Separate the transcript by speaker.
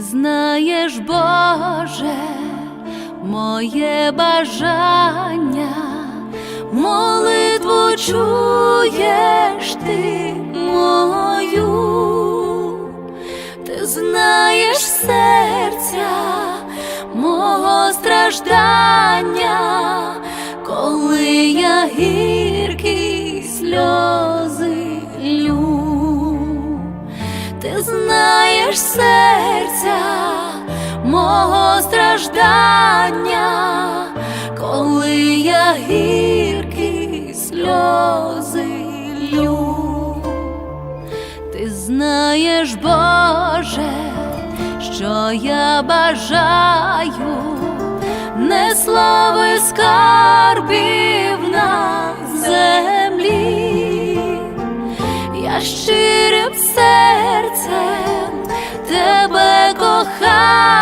Speaker 1: знаєш, Боже, моє бажання, молитву чуєш ти мою, ти знаєш серця мого страждання, коли я гіркі ти знаєш серця мого страждання, коли я гіркі сльози лю, ти знаєш, Боже, що я бажаю не слави скарбів на землі. Я ще кохаю.